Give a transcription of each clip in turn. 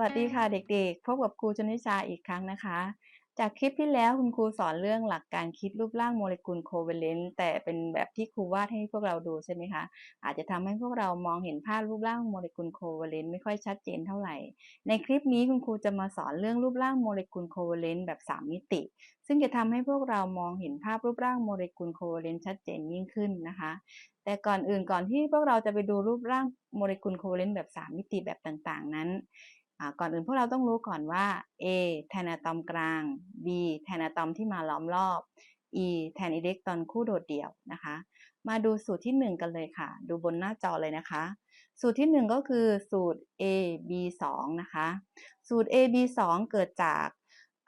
วัสดีค่ะเด็กๆ พบกับครูชนิชาอีกครั้งนะคะ จากคลิปที่แล้วคุณครูสอนเรื่องหลักการคิดรูปร่างโมเลกุลโคเวเลนต์แต่เป็นแบบที่ครูวาดให้พวกเราดูใช่ไหมคะ อาจจะทำให้พวกเรามองเห็นภาพรูปร่างโมเลกุลโคเวเลนต์ไม่ค่อยชัดเจนเท่าไหร่ ในคลิปนี้คุณครูจะมาสอนเรื่องรูปร่างโมเลกุลโคเวเลนต์แบบ 3 มิติ ซึ่งจะทำให้พวกเรามองเห็นภาพรูปร่างโมเลกุลโคเวเลนต์ชัดเจนยิ่งขึ้นนะคะแต่ก่อนอื่นก่อนที่พวกเราจะไปดูรูปร่างโมเลกุลโคเวเลนต์แบบ 3 มิติแบบต่างๆ นั้น ก่อนอื่นพวกเราต้องรู้ก่อนว่า A แทนอะตอมกลาง B แทนอะตอมที่มาล้อมรอบ E แทนอิเล็กตรอนคู่โดดเดี่ยวนะคะ มาดูสูตรที่ 1 กันเลยค่ะ ดูบนหน้าจอเลยนะคะ สูตรที่ 1 ก็คือสูตร A B 2นะคะ สูตร A B 2เกิดจาก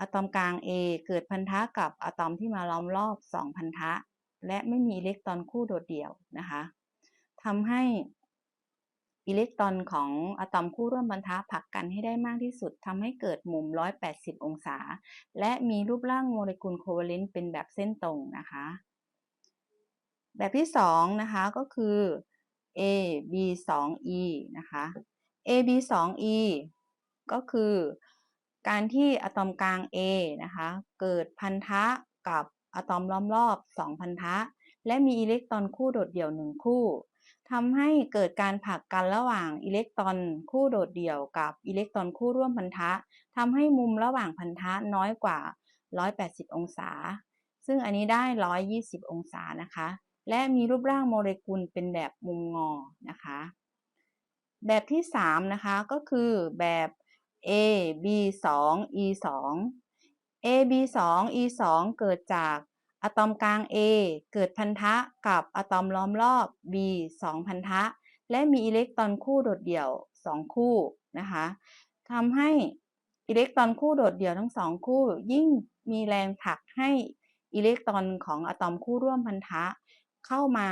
อะตอมกลาง A เกิดพันธะกับอะตอมที่มาล้อมรอบ 2 พันธะ และไม่มีอิเล็กตรอนคู่โดดเดี่ยวนะคะทำให้ อิเล็กตรอนของอะตอมคู่ร่วมพันธะผลักกันให้ได้มากที่สุดทำให้เกิดมุม 180 องศา และมีรูปร่างโมเลกุลโคเวเลนต์เป็นแบบเส้นตรงนะคะ แบบที่2นะคะก็คือ A B 2 E นะคะ A B 2 E ก็คือการที่อะตอมกลาง A นะคะเกิดพันธะกับอะตอมล้อมรอบ 2 พันธะ และมีอิเล็กตรอนคู่โดดเดี่ยว 1 คู่ ทำให้เกิดการผลักกันระหว่างอิเล็กตรอนคู่โดดเดี่ยวกับอิเล็กตรอนคู่ร่วมพันธะทำให้มุมระหว่างพันธะน้อยกว่า 180 องศา ซึ่งอันนี้ได้ 120 องศานะคะ และมีรูปร่างโมเลกุลเป็นแบบมุมงอนะคะ แบบที่ 3 นะคะ ก็คือแบบ A B 2 E 2 A B 2 E 2เกิดจาก อะตอมกลาง A เกิดพันธะกับอะตอมล้อมรอบ B 2 พันธะ และมีอิเล็กตรอนคู่โดดเดี่ยว 2 คู่นะคะทำให้อิเล็กตรอนคู่โดดเดี่ยวทั้งสองคู่ ยิ่งมีแรงผลักให้อิเล็กตรอนของอะตอมคู่ร่วมพันธะเข้ามา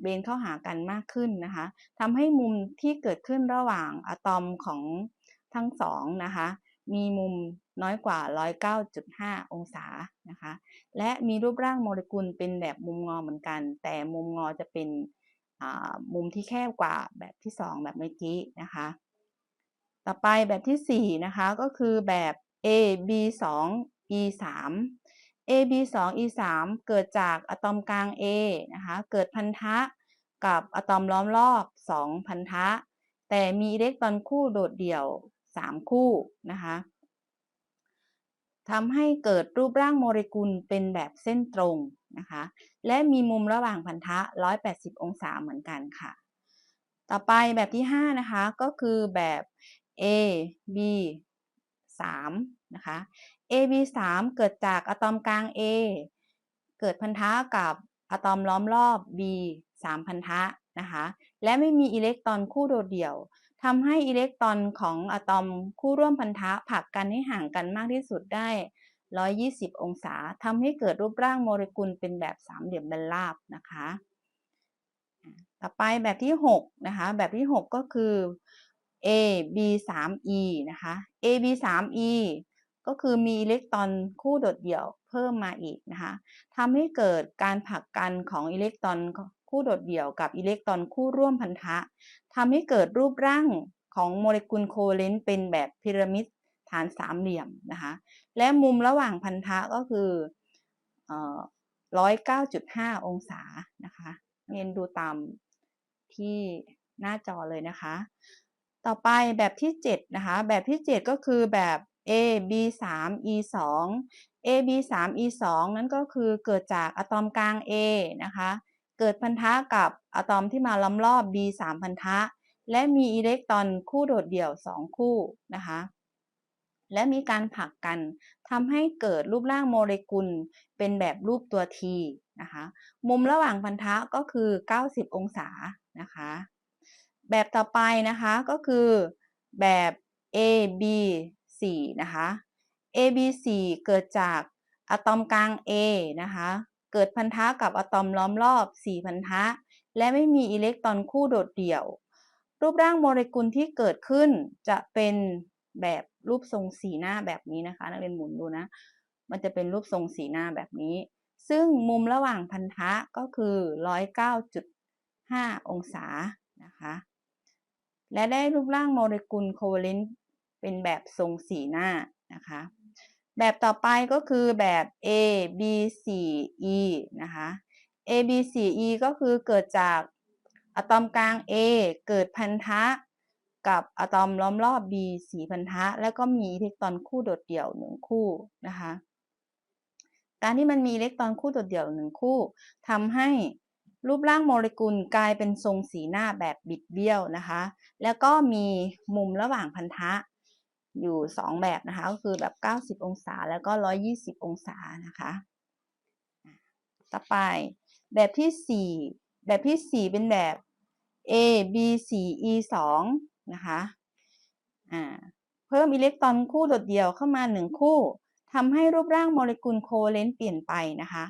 เบนเข้าหากันมากขึ้นนะคะทำให้มุมที่เกิดขึ้นระหว่างอะตอมของทั้งสองนะคะ มีมุมน้อยกว่า 109.5 องศานะคะ และมีรูปร่างโมเลกุลเป็นแบบมุมงอเหมือนกัน แต่มุมงอจะเป็นมุมที่แคบกว่าแบบที่ 2 แบบเมื่อกี้นะคะ ต่อไปแบบที่ 4 นะคะ ก็คือแบบ A B 2 E 3 A B 2 E 3เกิดจากอะตอมกลาง A นะคะ เกิดพันธะกับอะตอมล้อมรอบ 2 พันธะ แต่มีอิเล็กตรอนคู่โดดเดี่ยว 3 คู่นะคะทำให้เกิดรูปร่างโมเลกุลเป็นแบบเส้นตรงนะคะ และมีมุมระหว่างพันธะ 180 องศาเหมือนกันค่ะ ต่อไปแบบที่ 5 นะคะ ก็คือแบบ A B 3นะคะ A B 3เกิดจากอะตอมกลาง A เกิดพันธะกับอะตอมล้อมรอบ B 3 พันธะนะคะ และไม่มีอิเล็กตรอนคู่โดดเดี่ยว ทำให้อิเล็กตรอนของอะตอมคู่ร่วมพันธะผลักกันให้ห่างกันมากที่สุดได้ 120 องศาทำให้เกิดรูปร่างโมเลกุลเป็นแบบสามเหลี่ยมแบนราบนะคะ ต่อไปแบบที่ 6 นะคะ แบบที่ 6 ก็คือ A B 3 E นะคะ A B 3 E ก็คือมีอิเล็กตรอนคู่โดดเดี่ยวเพิ่มมาอีกนะคะทำให้เกิดการผลักกันของอิเล็กตรอนคู่โดดเดี่ยวกับอิเล็กตรอนคู่ร่วมพันธะ ทำให้เกิดรูปร่างของโมเลกุลโคเลนเป็นแบบพีระมิดฐานสามเหลี่ยมนะคะและมุมระหว่างพันธะก็คือ109.5องศานะคะเรียนดูตามที่หน้าจอเลยนะคะ ต่อไปแบบที่7นะคะ แบบที่ 7 ก็คือแบบ A B 3 E 2 A B 3 E 2นั้นก็คือเกิดจากอะตอมกลาง A นะคะ เกิดพันธะกับอะตอมที่มาล้อมรอบ B 3 พันธะ และมีอิเล็กตรอนคู่โดดเดี่ยว 2 คู่นะคะ และมีการผลักกันทำให้เกิดรูปร่างโมเลกุลเป็นแบบรูปตัว T นะคะ มุมระหว่างพันธะก็คือ 90 องศานะคะ แบบต่อไปนะคะก็คือแบบ A B 4นะคะ A B 4เกิดจากอะตอมกลาง A นะคะ เกิดพันธะกับอะตอมล้อมรอบ 4 พันธะ และไม่มีอิเล็กตรอนคู่โดดเดี่ยว รูปร่างโมเลกุลที่เกิดขึ้นจะเป็นแบบรูปทรงสีหน้าแบบนี้นะคะ นักเรียนหมุนดูนะ มันจะเป็นรูปทรงสีหน้าแบบนี้ ซึ่งมุมระหว่างพันธะก็คือ 109.5 องศานะคะ และได้รูปร่างโมเลกุลโคเวเลนต์เป็นแบบทรงสี่หน้านะคะ แบบต่อไปก็คือแบบ A B C E นะคะ A B C E ก็คือเกิดจากอะตอมกลาง A เกิดพันธะกับอะตอมล้อมรอบ B สีพันธะ แล้วก็มีอิเล็กตรอนคู่โดดเดี่ยวหนึ่งคู่นะคะ การที่มันมีอิเล็กตรอนคู่โดดเดี่ยวหนึ่งคู่ทำให้รูปร่างโมเลกุลกลายเป็นทรงสีหน้าแบบบิดเบี้ยวนะคะ แล้วก็มีมุมระหว่างพันธะ อยู่ 2 แบบนะคะ ก็คือแบบ 90 องศาแล้วก็ 120 องศานะคะต่อไปแบบที่ 4 แบบที่ 4 เป็นแบบ A B C E 2นะคะอ่าเพิ่มอิเล็กตรอนคู่โดดเดี่ยวเข้ามา 1 คู่ทำให้รูปร่างโมเลกุลโคเลนเปลี่ยนไปนะคะ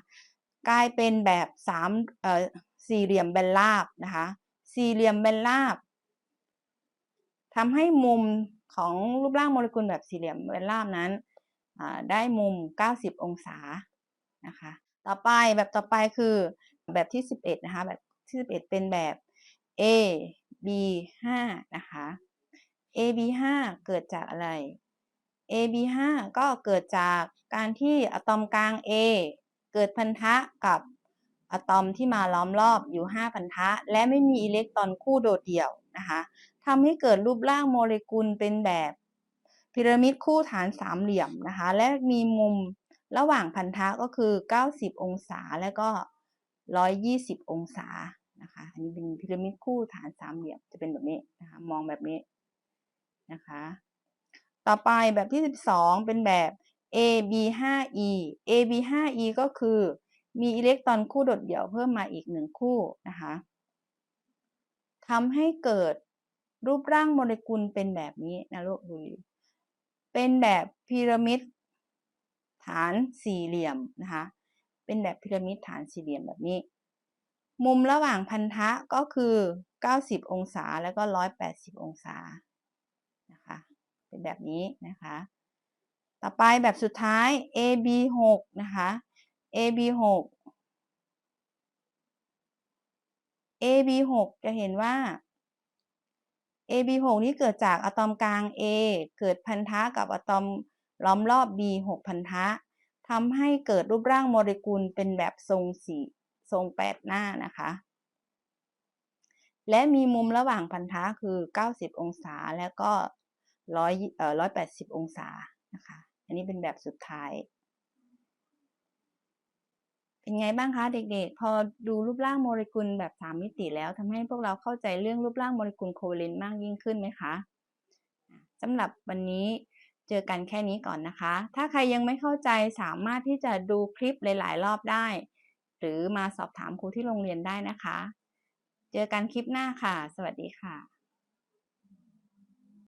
กลายเป็นแบบ3เอ่อสี่เหลี่ยมแบนราบนะคะ สี่เหลี่ยมแบนราบทำให้มุม ของรูปร่างโมเลกุลแบบสี่เหลี่ยมแบนราบนั้นได้มุม 90 องศานะคะต่อไปแบบต่อไปคือแบบที่ 11 นะคะ แบบที่ 11 เป็นแบบ A B 5นะคะ A B 5เกิดจากอะไร A B 5ก็เกิดจากการที่อะตอมกลาง A เกิดพันธะกับ อะตอมที่มาล้อมรอบอยู่ 5 พันธะ และไม่มีอิเล็กตรอนคู่โดดเดี่ยวนะคะทำให้เกิดรูปร่างโมเลกุลเป็นแบบพีระมิดคู่ฐานสามเหลี่ยมนะคะ และมีมุมระหว่างพันธะก็คือ 90 องศาและก็ 120 องศานะคะอันนี้เป็นพีระมิดคู่ฐานสามเหลี่ยมจะเป็นแบบนี้นะคะมองแบบนี้นะคะ ต่อไปแบบที่ 12 เป็นแบบ AB5E AB5E ก็คือ มีอิเล็กตรอนคู่โดดเดี่ยวเพิ่มมาอีกหนึ่งคู่นะคะทำให้เกิดรูปร่างโมเลกุลเป็นแบบนี้นะลูกดูเป็นแบบพีระมิดฐานสี่เหลี่ยมนะคะ เป็นแบบพีระมิดฐานสี่เหลี่ยมแบบนี้ มุมระหว่างพันธะก็คือ 90 องศาแล้วก็ 180 องศานะคะ เป็นแบบนี้นะคะ ต่อไปแบบสุดท้าย AB6 นะคะ AB6 AB6 จะเห็นว่า AB6 นี้เกิดจากอะตอมกลาง A เกิดพันธะกับอะตอมล้อมรอบ B 6พันธะทำให้เกิดรูปร่างโมเลกุลเป็นแบบทรงสี่ทรงแปดหน้านะคะ และมีมุมระหว่างพันธะคือ 90 องศาแล้วก็100เอ่อ180 องศานะคะ อันนี้เป็นแบบสุดท้าย เป็นไงบ้างคะเด็กๆ พอดูรูปร่างโมเลกุลแบบ 3 มิติแล้วทำให้พวกเราเข้าใจเรื่องรูปร่างโมเลกุลโคเวเลนต์มากยิ่งขึ้นไหมคะสำหรับวันนี้เจอกันแค่นี้ก่อนนะคะ ถ้าใครยังไม่เข้าใจสามารถที่จะดูคลิปหลาย ๆ รอบได้ หรือมาสอบถามครูที่โรงเรียนได้นะคะ เจอกันคลิปหน้าค่ะ สวัสดีค่ะ